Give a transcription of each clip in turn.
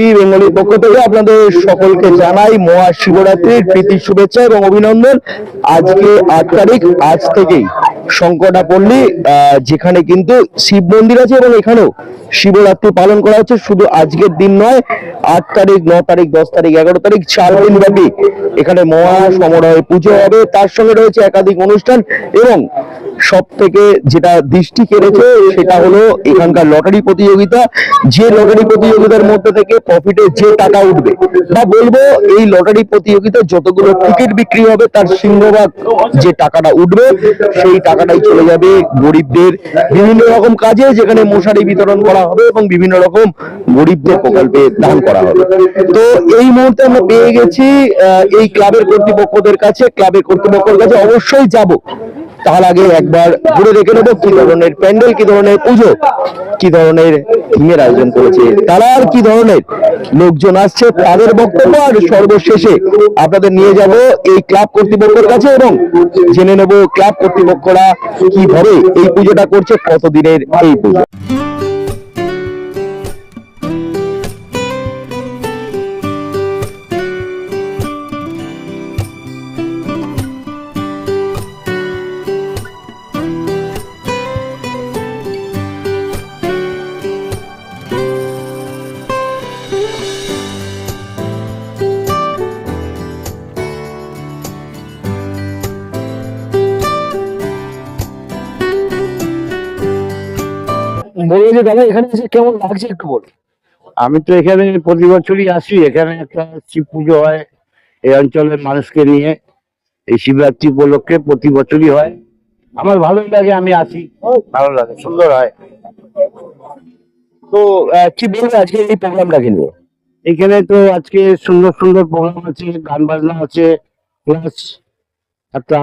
P বেঙ্গলির পক্ষ থেকে আপনাদের সকলকে জানাই মহাশিবরাত্রির প্রীতি শুভেচ্ছা এবং অভিনন্দন। আজকে আট তারিখ, আজ থেকেই। শঙ্কটাপল্লী আহ, যেখানে কিন্তু শিব মন্দির আছে এবং এখানেও শিবরাত্রি পালন করা হচ্ছে। শুধু আজকের দিন নয় আট তারিখ ন তারিখ দশ তারিখ এগারো তারিখ চার দিন ব্যাপী এখানে মহা সমরয় পুজো হবে। তার সঙ্গে রয়েছে একাধিক অনুষ্ঠান এবং সব থেকে যেটা দৃষ্টি কেড়েছে সেটা হলো এখানকার লটারি প্রতিযোগিতা। যে লটারি প্রতিযোগিতার মধ্যে থেকে প্রফিটে যে টাকা উঠবে বা বলব এই লটারি প্রতিযোগিতা যতগুলো টিকিট বিক্রি হবে তার সিংহভাগ যে টাকাটা উঠবে সেই টাকাটাই চলে যাবে গরিবদের। বিভিন্ন রকম কাজে যেখানে মশারি বিতরণ করা হবে এবং বিভিন্ন রকম গরিবদের প্রকল্পে দান করা হবে। তো এই মুহূর্তে আমরা পেয়ে গেছি এই ক্লাবের কর্তৃপক্ষদের কাছে, ক্লাবের কর্তৃপক্ষের কাছে অবশ্যই যাব। তার আগে একবার ঘুরে দেখে নেব কি ধরনের প্যান্ডেল, কি ধরনের পুজো, কি ধরনের থিমের আয়োজন করেছে, তারা আর কি ধরনের? লোকজন আসছে, তাদের বক্তব্য আর সর্বশেষে আপনাদের নিয়ে যাব এই ক্লাব কর্তৃপক্ষের কাছে এবং জেনে নেব ক্লাব কর্তৃপক্ষরা কীভাবে এই পুজোটা করছে, কতদিনের এই পুজো। বলব যে দাদা এখানে এসে কেমন লাগছে একটু বল। আমি তো এখানে প্রতি বছরই আসি। এখানে একটা শিব পুজো হয় এই অঞ্চলের মানুষকে নিয়ে। এই শিবরাত্রি উপলক্ষে প্রতি বছরই হয়। আমার ভালোই লাগে আমি আসি। ভালো লাগে সুন্দর হয়। তো কি বলবে আজকে এই প্রোগ্রামটাকে নিয়ে? এখানে তো আজকে সুন্দর সুন্দর প্রোগ্রাম আছে গান বাজনা আছে প্লাস একটা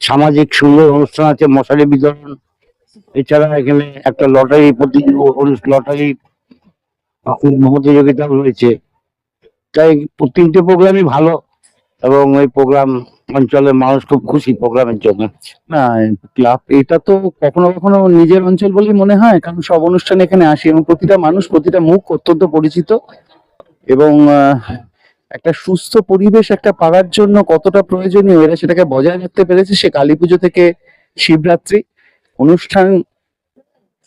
সামাজিক সুন্দর অনুষ্ঠান আছে মশারি বিতরণ। এছাড়া এখানে একটা লটারি লটারি প্রতিযোগিতা রয়েছে। তাই তিনটে প্রোগ্রামই ভালো এবং এই প্রোগ্রাম অঞ্চলের মানুষ খুব খুশি প্রোগ্রামের জন্য। না, ক্লাব এটা তো কখনো কখনো নিজের অঞ্চল বলেই মনে হয়, কারণ সব অনুষ্ঠানে এখানে আসি এবং প্রতিটা মানুষ, প্রতিটা মুখ অত্যন্ত পরিচিত এবং একটা সুস্থ পরিবেশ একটা পাড়ার জন্য কতটা প্রয়োজনীয়, এরা সেটাকে বজায় রাখতে পেরেছে। সে কালী পুজো থেকে শিবরাত্রি অনুষ্ঠান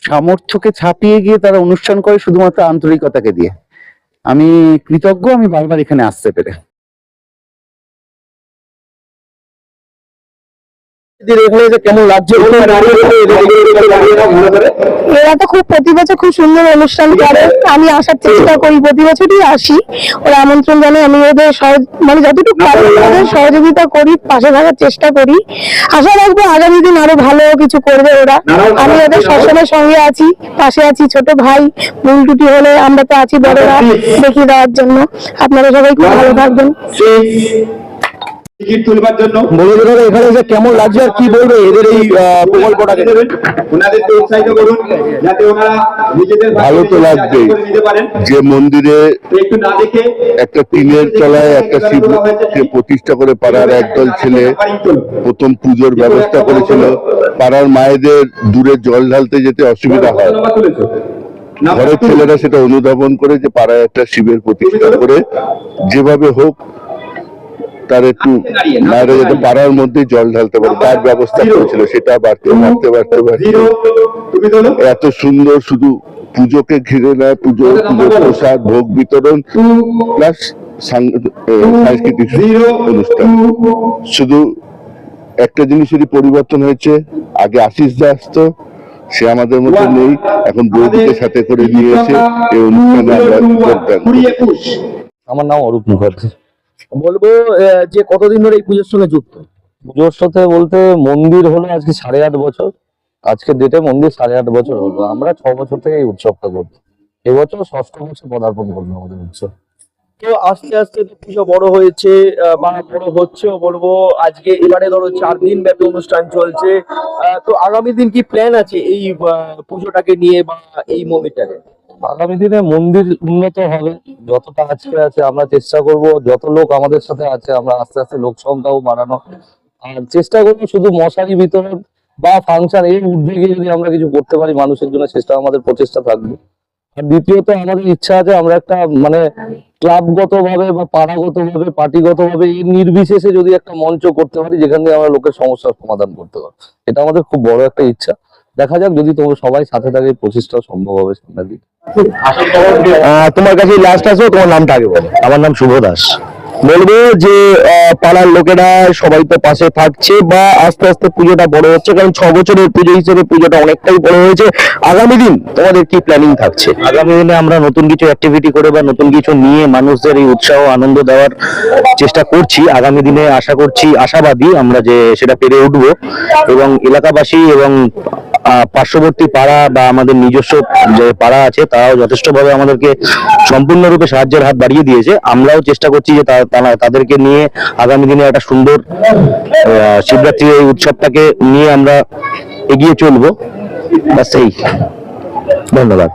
সামর্থ্যকে ছাপিয়ে গিয়ে তারা অনুষ্ঠান করে শুধুমাত্র আন্তরিকতাকে দিয়ে। আমি কৃতজ্ঞ, আমি বারবার এখানে আসতে পেরে। এরা তো খুব প্রতি বছর খুব সুন্দর অনুষ্ঠান করে। আমি আসার চেষ্টা করি প্রতি বছরই আসি। ওরা আমন্ত্রণ জানাই আমি ওদের মানে যতটুকু পারি ওদের সহযোগিতা করি পাশে থাকার চেষ্টা করি। আশা রাখব আগামী দিন আরও ভালো কিছু করবে ওরা। আমি ওদের সবসময় সঙ্গে আছি পাশে আছি ছোট ভাই ভুল টুটি হলে আমরা তো আছি বড়রা দেখিয়ে দেওয়ার জন্য। আপনারা সবাই খুব ভালো থাকবেন। তুলবার জন্য। এখানে এসে কেমন লাগছে আর কি বলবে এদের এই প্রকল্পটাকে। ওনাদেরকে উৎসাহিত করুন যাতে ওনারা নিজেদের ভালো তো লাগবেই। করে নিতে পারেন। যে মন্দিরে একটু না দেখে একটা টিনের তলায় একটা শিবকে প্রতিষ্ঠা করে পাড়ার একদল ছেলে প্রথম পুজোর ব্যবস্থা করেছিল। পাড়ার মায়েদের দূরে জল ঢালতে যেতে অসুবিধা হয়। ঘরের ছেলেরা সেটা অনুধাবন করে যে পাড়ায় একটা শিবের প্রতিষ্ঠা করে যেভাবে হোক তার একটু মায়েরা যাতে পাড়ার মধ্যে জল ঢালতে পারে তার ব্যবস্থা করেছিল সেটা বাড়তে বাড়তে বাড়তে বাড়তে। এত সুন্দর শুধু পুজোকে ঘিরে নেয় পুজো পুজোর প্রসাদ ভোগ বিতরণ প্লাস সাংস্কৃতিক অনুষ্ঠান। শুধু একটা জিনিসেরই পরিবর্তন হয়েছে আগে আশিস দা আসতো সে আমাদের মধ্যে নেই এখন বৌদিকে সাথে করে নিয়ে এসে এই অনুষ্ঠানে আমরা যোগদান আমার নাম অরূপ মুখার্জি। বলব যে কতদিন ধরে এই পুজোর সঙ্গে যুক্ত? পুজোর সাথে বলতে মন্দির হলো আজকে সাড়ে আট বছর। আজকের ডেটে মন্দির সাড়ে আট বছর হলো। আমরা ছ বছর থেকে এই উৎসবটা করছি এবছর ষষ্ঠ বছর পদার্পণ করব আমাদের উৎসব। তো আস্তে আস্তে তো পুজো বড় হয়েছে বা বড় হচ্ছেও বলব। আজকে এবারে ধরো চার দিন ব্যাপী অনুষ্ঠান চলছে। তো আগামী দিন কি প্ল্যান আছে এই পুজোটাকে নিয়ে বা এই মন্দিরটাকে? আগামী দিনে মন্দির উন্নত হবে। যতটা আজকে আছে, আমরা চেষ্টা করব, যত লোক আমাদের সাথে আছে, আমরা আস্তে আস্তে লোক সংখ্যাও বাড়ানো। আর চেষ্টা করব শুধু মশারি বিতরণ বা ফাংশন এই ঊর্ধ্বে যদি আমরা কিছু করতে পারি মানুষের জন্য চেষ্টা আমাদের প্রচেষ্টা থাকবে। আর দ্বিতীয়ত, আমাদের ইচ্ছা আছে আমরা একটা মানে ক্লাবগত ভাবে বা পাড়াগত ভাবে পার্টিগত ভাবে এই নির্বিশেষে যদি একটা মঞ্চ করতে পারি, যেখান দিয়ে আমরা লোকের সমস্যার সমাধান করতে পারি এটা আমাদের খুব বড় একটা ইচ্ছা। দেখা যাক যদি তোমরা সবাই সাথে থাকে প্রচেষ্টা সম্ভব হবে সামনের দিকে। তোমার কাছে লাস্ট আসব তোমার নামটা আগে বলো। আমার নাম শুভ দাস। বলব যে পাড়ার লোকেরা সবাই তো পাশে থাকছে বা আস্তে আস্তে পুজোটা বড় হচ্ছে কারণ ছ বছরের পুজো হিসেবে পুজোটা অনেকটাই বড় হয়েছে। আগামী দিন তোমাদের কি প্ল্যানিং থাকছে? আগামী দিনে আমরা নতুন কিছু অ্যাক্টিভিটি করে বা নতুন কিছু নিয়ে মানুষদের এই উৎসাহ আনন্দ দেওয়ার চেষ্টা করছি। আগামী দিনে আশা করছি আশাবাদী আমরা যে সেটা পেরে উঠবো। এবং এলাকাবাসী এবং পার্শ্ববর্তী পাড়া বা আমাদের নিজস্ব যে পাড়া আছে তারাও যথেষ্টভাবে আমাদেরকে সম্পূর্ণরূপে সাহায্যের হাত বাড়িয়ে দিয়েছে। আমরাও চেষ্টা করছি যে তারা- তাদেরকে নিয়ে আগামী দিনে একটা সুন্দর শিবরাত্রির এই উৎসবটাকে নিয়ে আমরা এগিয়ে চলবো। বাস এই ধন্যবাদ।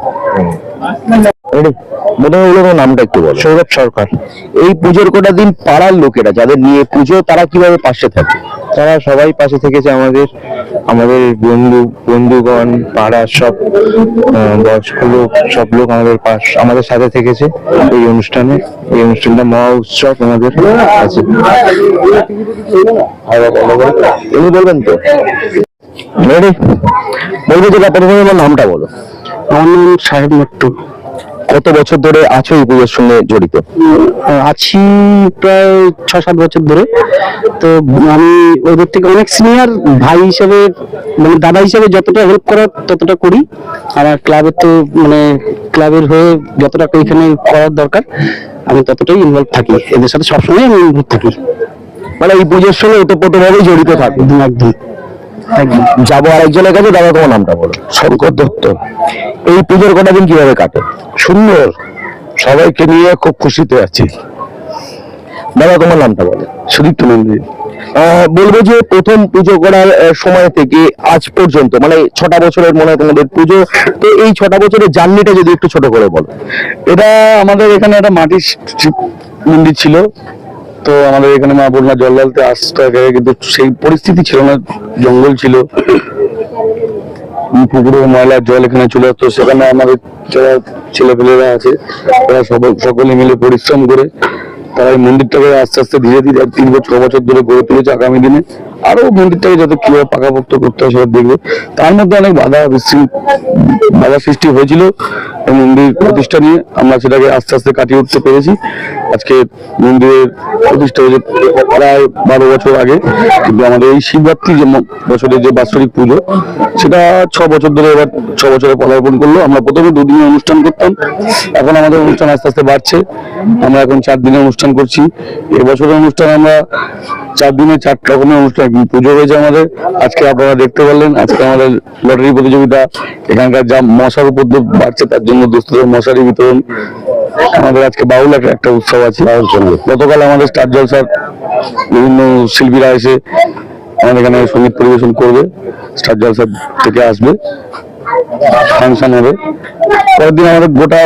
মনে হলো নামটা একটু বলো। সৌরভ সরকার। এই পুজোর কটা দিন পাড়ার লোকেরা যাদের নিয়ে পুজো তারা কীভাবে পাশে থাকে? তারা সবাই পাশে থেকেছে আমাদের আমাদের বন্ধু বন্ধুগণ পাড়ার সব বয়স্ক লোক সব লোক আমাদের পাশ আমাদের সাথে থেকেছে এই অনুষ্ঠানে। এই অনুষ্ঠানটা মহা উৎসব আমাদের আছে। তুমি বলবেন তো? বলব যে প্রথমে আমার নামটা বলো। আমার নাম সাহেব মট্টু। কত বছর ধরে আছো এই পুজোর সঙ্গে জড়িত? আছি প্রায় ছ সাত বছর ধরে। তো আমি ওদের থেকে অনেক সিনিয়র ভাই হিসেবে মানে দাদা হিসেবে যতটা হেল্প করার ততটা করি। আমার ক্লাবের তো মানে ক্লাবের হয়ে যতটা এখানে করার দরকার আমি ততটাই ইনভলভ থাকি। এদের সাথে সবসময় আমি ইনভলভ থাকি। মানে এই পুজোর সঙ্গে ওতপ্রোতভাবেই জড়িত একদম একদম একদম। যাব আরেকজনের কাছে দাদা তোমার নামটা বলো। শঙ্কর দত্ত। এই পুজোর কটা দিন কীভাবে কাটে? সুন্দর। সবাইকে নিয়ে খুব খুশিতে আছি। দাদা তোমার নামটা বলো। সুদীপ্ত মন্দির বলব যে প্রথম পুজো করার সময় থেকে আজ পর্যন্ত মানে ছটা বছরের মনে হয় তোমাদের পুজো তো এই ছটা বছরের জার্নিটা যদি একটু ছোট করে বলো। এটা আমাদের এখানে একটা মাটির মন্দির ছিল। তো আমাদের এখানে মা বন্যা জল ঢালতে আসতে আগে কিন্তু সেই পরিস্থিতি ছিল না, জঙ্গল ছিল। পুকুরে ময়লার জল এখানে চলে আসতো, সেখানে আমাদের যারা ছেলেপেলেরা আছে, তারা সকলে মিলে পরিশ্রম করে, তারা এই মন্দিরটাকে আস্তে আস্তে ধীরে ধীরে তিন বছর, ছ বছর ধরে গড়ে তুলেছে আগামী দিনে। আরও মন্দিরটাকে যাতে কীভাবে পাকাপোক্ত করতে হয় সেটা দেখবে। তার মধ্যে অনেক বাধা বাধা সৃষ্টি হয়েছিল মন্দির প্রতিষ্ঠা নিয়ে আমরা সেটাকে আস্তে আস্তে কাটিয়ে উঠতে পেরেছি। আজকে মন্দিরের প্রতিষ্ঠা হয়েছে প্রায় বারো বছর আগে। কিন্তু আমাদের এই শিবরাত্রি যে বছরের যে বাৎসরিক পুজো, সেটা ছ বছর ধরে এবার ছ বছরে পদার্পণ করল। আমরা প্রথমে দুদিনের অনুষ্ঠান করতাম। এখন আমাদের অনুষ্ঠান আস্তে আস্তে বাড়ছে। আমরা এখন চার দিনের অনুষ্ঠান করছি। এবছরের অনুষ্ঠান আমরা চার দিনে চার রকমের অনুষ্ঠান পুজো হয়েছে আমাদের। আজকে আপনারা দেখতে পারলেন, আজকে আমাদের লটারি প্রতিযোগিতা। এখানকার যা মশার উপদ্রব বাড়ছে, তার জন্য দুস্থদের মশারি বিতরণ। আমাদের আজকে বাউল একটা উৎসব আছে। গতকাল আমাদের স্টার জলসার বিভিন্ন শিল্পীরা এসে আমাদের এখানে সংগীত পরিবেশন করবে। স্টার জলসা থেকে আসবে। ফাংশন হবে। পরের দিন আমাদের গোটা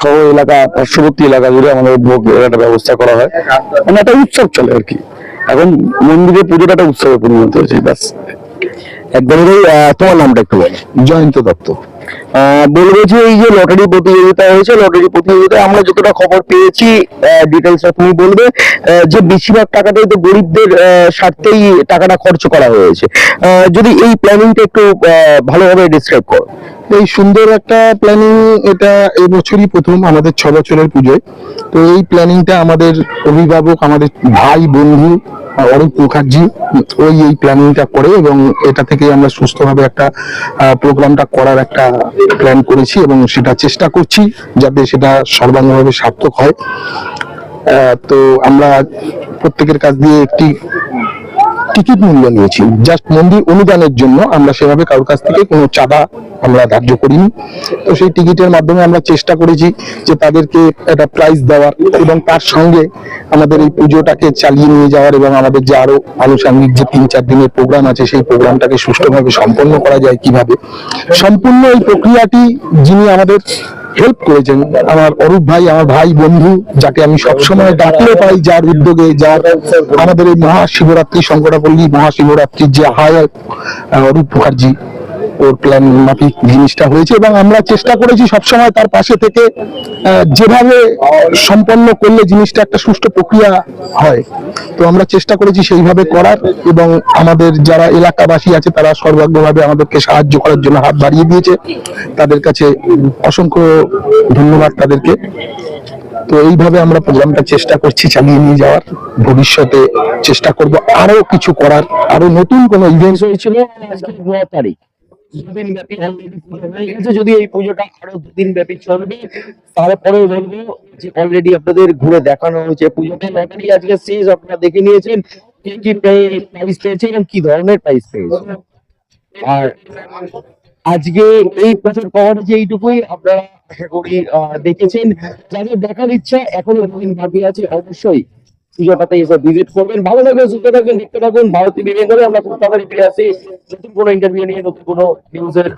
শহর এলাকা, পার্শ্ববর্তী এলাকা জুড়ে আমাদের ভোগ একটা ব্যবস্থা করা হয়। মানে একটা উৎসব চলে আর কি। এখন মন্দিরে পুজোটা একটা উৎসবে পরিণত হয়েছে ব্যাস। একদমই তোমার নামটা একটু বলো। জয়ন্ত দত্ত। বলব যে এই যে লটারি প্রতিযোগিতা হয়েছে লটারি প্রতিযোগিতায় আমরা যতটা খবর পেয়েছি ডিটেলস তুমি বলবে যে বেশিরভাগ টাকাটাই তো গরিবদের স্বার্থেই টাকাটা খরচ করা হয়েছে। যদি এই প্ল্যানিংটা একটু ভালোভাবে ডিসক্রাইব করো। এই সুন্দর একটা প্ল্যানিং এটা এবছরই প্রথম আমাদের ছ বছরের পুজোয়। তো এই প্ল্যানিংটা আমাদের অভিভাবক আমাদের ভাই বন্ধু অরূপ মুখার্জি ওই, এই প্ল্যানিংটা করে এবং এটা থেকে আমরা সুস্থভাবে একটা প্রোগ্রামটা করার একটা প্ল্যান করেছি এবং সেটা চেষ্টা করছি যাতে সেটা সর্বাঙ্গভাবে সার্থক হয়। তো আমরা প্রত্যেকের কাছ দিয়ে একটি টিকিট মূল্য নিয়েছি। জাস্ট মন্দির অনুদানের জন্য আমরা সেভাবে কারোর কাছ থেকে কোনো চাঁদা আমরা ধার্য করিনি। তো সেই টিকিটের মাধ্যমে আমরা চেষ্টা করেছি যে তাদেরকে একটা প্রাইজ দেওয়ার এবং তার সঙ্গে আমাদের এই পুজোটাকে চালিয়ে নিয়ে যাওয়ার এবং আমাদের যে আরও আনুষঙ্গিক যে তিন চার দিনের প্রোগ্রাম আছে সেই প্রোগ্রামটাকে সুষ্ঠুভাবে সম্পন্ন করা যায় কীভাবে সম্পূর্ণ এই প্রক্রিয়াটি যিনি আমাদের হেল্প করেছেন আমার অরূপ ভাই আমার ভাই বন্ধু যাকে আমি সবসময় ডাকলে পাই যার উদ্যোগে যার আমাদের এই মহাশিবরাত্রি সংকটাপল্লী মহাশিবরাত্রির যে আহ্বায়ক আহ, অরূপ মুখার্জি ওর প্ল্যান মাফিক জিনিসটা হয়েছে এবং আমরা চেষ্টা করেছি সবসময় তার পাশে থেকে যেভাবে সম্পন্ন করলে জিনিসটা একটা সুষ্ঠু প্রক্রিয়া হয়। তো আমরা চেষ্টা করেছি সেইভাবে করার এবং আমাদের যারা এলাকাবাসী আছে তারা সর্বাগ্রভাবে আমাদেরকে সাহায্য করার জন্য হাত বাড়িয়ে দিয়েছে। তাদের কাছে অসংখ্য ধন্যবাদ তাদেরকে। তো এইভাবে আমরা প্রোগ্রামটা চেষ্টা করছি চালিয়ে নিয়ে যাওয়ার। ভবিষ্যতে চেষ্টা করব আরও কিছু করার আরও নতুন কোনো ইভেন্ট হয়েছিল তারিখ। এই পুজোটা আরও দুদিন ব্যাপী চলবে তারপরে বলব যে অলরেডি আপনাদের ঘুরে দেখানো হয়েছে। পুজোটা আজকে শেষ, আপনারা দেখে নিয়েছেন কি প্রাইস কি ধরনের প্রাইস আর আজকে এই বছর কভারেজ এইটুকুই আপনারা দেখেছেন। যাদের দেখার ইচ্ছা এখনও দুদিন আছে, অবশ্যই ভিজিট করবেন। ভালো থাকবেন থাকবেন ভারতীয় আমরা আসি। কোনো ইন্টারভিউ নিয়ে নতুন কোনো নিউজের